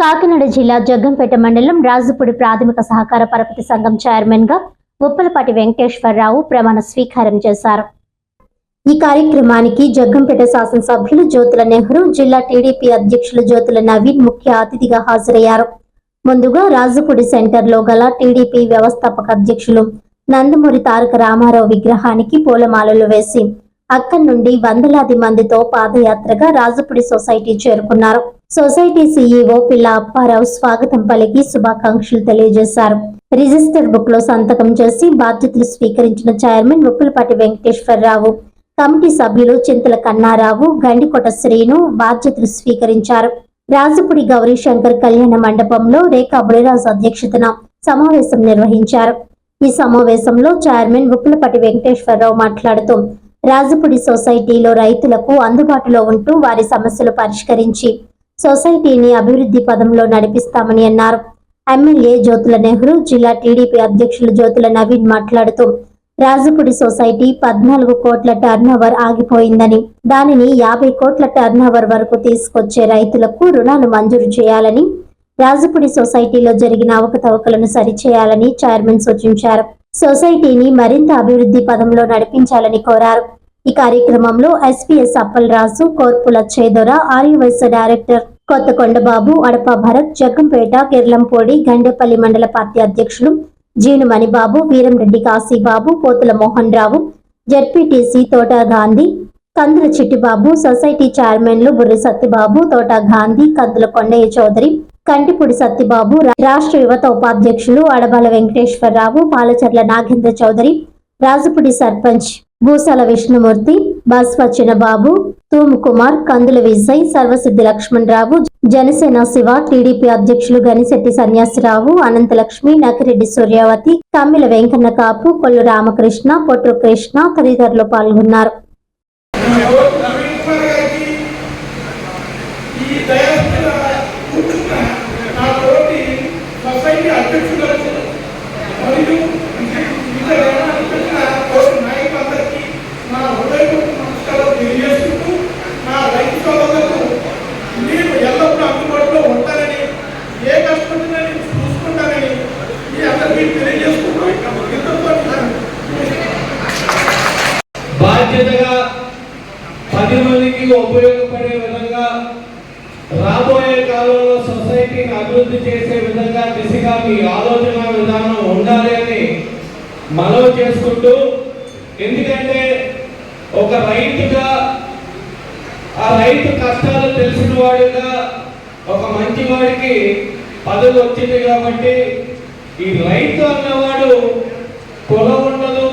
కాకినాడ జిల్లా జగ్గంపేట మండలం రాజుపూడి ప్రాథమిక సహకార పరపతి సంఘం చైర్మన్గా ఉప్పలపాటి వెంకటేశ్వరరావు ప్రమాణ స్వీకారం చేశారు. ఈ కార్యక్రమానికి జగ్గంపేట శాసనసభ్యులు జ్యోతుల నెహ్రూ జిల్లా టీడీపీ అధ్యక్షులు జ్యోతుల నవీన్ ముఖ్య అతిథిగా హాజరయ్యారు. ముందుగా రాజుపూడి సెంటర్లో గల టీడీపీ వ్యవస్థాపక అధ్యక్షులు నందమూరి తారక రామారావు విగ్రహానికి పూలమాలలు వేసి అక్కడి నుండి వందలాది మందితో పాదయాత్రగా రాజుపూడి సొసైటీ చేరుకున్నారు. సొసైటీ సీఈఓ పిల్ల అప్పారావు స్వాగతం పలికి శుభాకాంక్షలు తెలియజేశారు. రిజిస్టర్ బుక్లో సంతకం చేసి బాధ్యతలు స్వీకరించిన చైర్మన్ ఉప్పులపాటి వెంకటేశ్వరరావు కమిటీ సభ్యులు చింతల కన్నారావు గండికోట శ్రీను బాధ్యతలు స్వీకరించారు. రాజుపుడి గౌరీ శంకర్ కళ్యాణ మండపంలో రేఖా బుడిరాజు అధ్యక్షతన సమావేశం నిర్వహించారు. ఈ సమావేశంలో చైర్మన్ ఉప్పులపాటి వెంకటేశ్వరరావు మాట్లాడుతూ రాజపూడి సొసైటీలో రైతులకు అందుబాటులో ఉంటూ వారి సమస్యలు పరిష్కరించి సొసైటీని అభివృద్ధి పదంలో నడిపిస్తామని అన్నారు. ఎమ్మెల్యే జ్యోతుల నెహ్రూ జిల్లా టీడీపీ అధ్యక్షులు జ్యోతుల నవీన్ మాట్లాడుతూ రాజుపుడి సొసైటీ పద్నాలుగు కోట్ల టర్నోవర్ ఆగిపోయిందని దానిని యాభై కోట్ల టర్నోవర్ వరకు తీసుకొచ్చే రైతులకు రుణాలు మంజూరు చేయాలని రాజుపుడి సొసైటీలో జరిగిన అవకతవకలను సరిచేయాలని చైర్మన్ సూచించారు. సొసైటీని మరింత అభివృద్ధి పదంలో నడిపించాలని కోరారు. ఈ కార్యక్రమంలో ఎస్పీఎస్ అప్పలరాజు కోర్పుల చేదొర ఆర్యవైశ్య డైరెక్టర్ కొత్తకొండబాబు అడప భరత్ జగ్గంపేట కిర్లంపూడి గండేపల్లి మండల పార్టీ అధ్యక్షులు జీను మణిబాబు వీరంరెడ్డి కాశీబాబు పోతుల మోహన్ రావు జడ్పీటీసీ తోటా గాంధీ కందుల చిట్టిబాబు సొసైటీ చైర్మన్లు బుర్రి సత్యబాబు తోటా గాంధీ కందుల కొండయ్య చౌదరి కంటిపూడి సత్యబాబు రాష్ట్ర యువత ఉపాధ్యక్షులు అడబాల వెంకటేశ్వరరావు పాలచర్ల నాగేంద్ర చౌదరి రాజుపుడి సర్పంచ్ భూసాల విష్ణుమూర్తి బాస్వచ్చిన బాబు తూము కుమార్ కందుల విజయ్ సర్వసిద్ధి లక్ష్మణ్ రావు జనసేన శివ టీడీపీ అధ్యక్షులు గనిశెట్టి సన్యాసిరావు అనంతలక్ష్మి నకిరెడ్డి సూర్యావతి తమ్మిల వెంకన్న కాపు కొల్లు రామకృష్ణ పొట్టు కృష్ణ తదితరులు పాల్గొన్నారు. పది మందికి ఉపయోగపడే విధంగా రాబోయే కాలంలో సొసైటీని అభివృద్ధి చేసే విధంగా దిశగా మీ ఆలోచన విధానం ఉండాలి అని మనవి చేసుకుంటూ ఎందుకంటే ఒక రైతుగా ఆ రైతు కష్టాలు తెలిసిన వాడిగా ఒక మంచి వాడికి పదవి వచ్చింది కాబట్టి ఈ రైతు అన్నవాడు కులం ఉండదు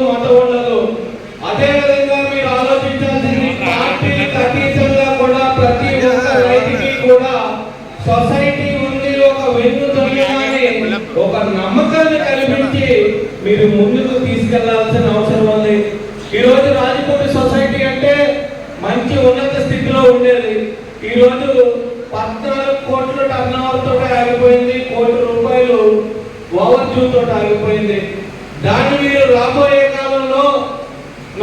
మీరు ముందుకు తీసుకెళ్ళాల్సిన అవసరం ఉంది. ఈరోజు రాజకోటి సొసైటీ అంటే మంచి ఉన్నత స్థితిలో ఉండేది. ఈ రోజు పద్నాలుగు కోట్ల టర్న్ ఓవర్తో ఆగిపోయింది. కోటి రూపాయలు ఓవర్ డ్యూతో ఆగిపోయింది. దాన్ని మీరు రాబోయే కాలంలో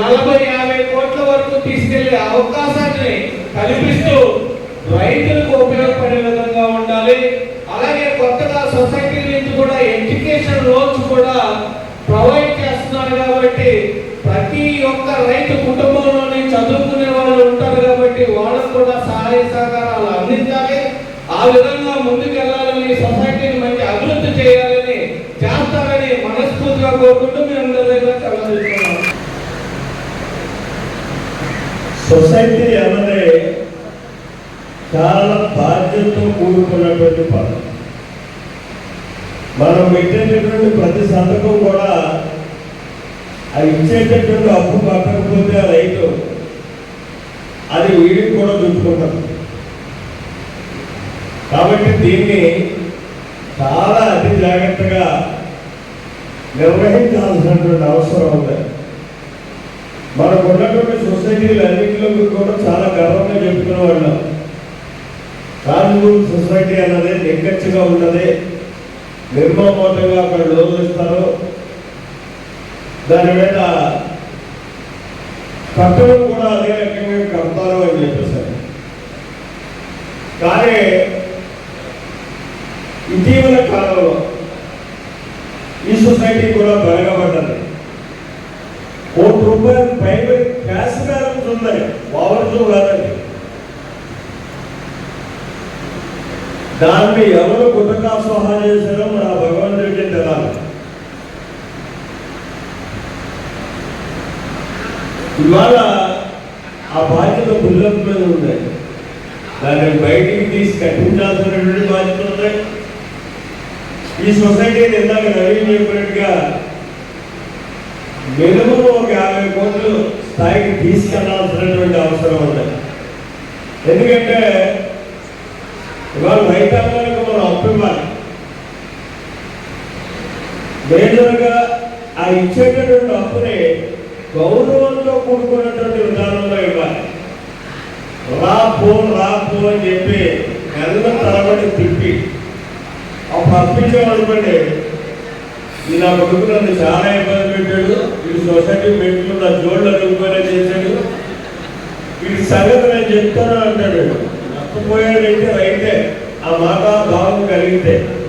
నలభై యాభై కోట్ల వరకు తీసుకెళ్ళే అవకాశాన్ని కల్పిస్తూ రైతులకు ఉపయోగ గమనించాలి ఆ విధంగా ముందుకు వెళ్ళాలని సొసైటీని మంచి అభివృద్ధి చేయాలని చేస్తారని మనస్ఫూర్తిగా కోరుకుంటూ మీ అందరి దగ్గర సొసైటీ అన్నది చాలా బాధ్యతతో కూడుకున్నటువంటి పదం మనం పెట్టేటటువంటి ప్రతి సంతకం కూడా అది ఇచ్చేటటువంటి అప్పు కట్టకపోతే ఆ రైతు అది వీడికి కూడా చుట్టుకుంటాం కాబట్టి దీన్ని చాలా అతి జాగ్రత్తగా నిర్వహించాల్సినటువంటి అవసరం ఉంది. మనకు ఉన్నటువంటి సొసైటీలు అన్నింటిలో కూడా చాలా గర్వంగా చెప్పుకునే వాళ్ళం. కాన్పూర్ సొసైటీ అన్నది నిక్కచ్చిగా ఉన్నది. నిర్మమోటంగా అక్కడ లోన్లు ఇస్తారు. దాని మీద కట్టడం కూడా అదే రకంగా కడతారు అని చెప్పేసారు కానీ ఇటీవల కాలంలో ఈ సొసైటీ కూడా బలగబడ్డది. కోటి రూపాయలు పైన క్యాష్ బ్యాలెన్స్ ఉన్నాయి పవర్స్ కాదండి. దాన్ని ఎవరు కుటుంబ స్వాహా చేశారో మన భగవంతుడికి తెలాలి ఇవాళ ఆ బాధ్యత పిల్లల మీద ఉంది దాన్ని బయటికి తీసి కట్టించాల్సినటువంటి ఈ సొసైటీని ఇందాక నవీన్ చెప్పినట్టుగా మినిమం ఒక యాభై కోట్లు స్థాయికి తీసుకెళ్ళాల్సినటువంటి అవసరం ఉంది. ఎందుకంటే ఇవాళ రైతాంగానికి మనం అప్పు ఇవ్వాలి. మేజర్గా ఆ ఇచ్చేటటువంటి అప్పుని గౌరవంతో కూడుకున్నటువంటి విధానంలో ఇవ్వాలి. రా పో రా పో అని చెప్పి నెల తరబడి తిప్పి అప్పుడు అప్పించామనుకోండి ఈ నా కొడుకు నన్ను చాలా ఇబ్బంది పెట్టాడు. వీడి సొసైటీ పెట్టుకుని నా జోళ్ళు అనుకునే చేశాడు. వీడి సంగతి నేను చెప్తాను అంటాడు. నష్టపోయాడంటే రైతే ఆ మాట భావం కలిగితే.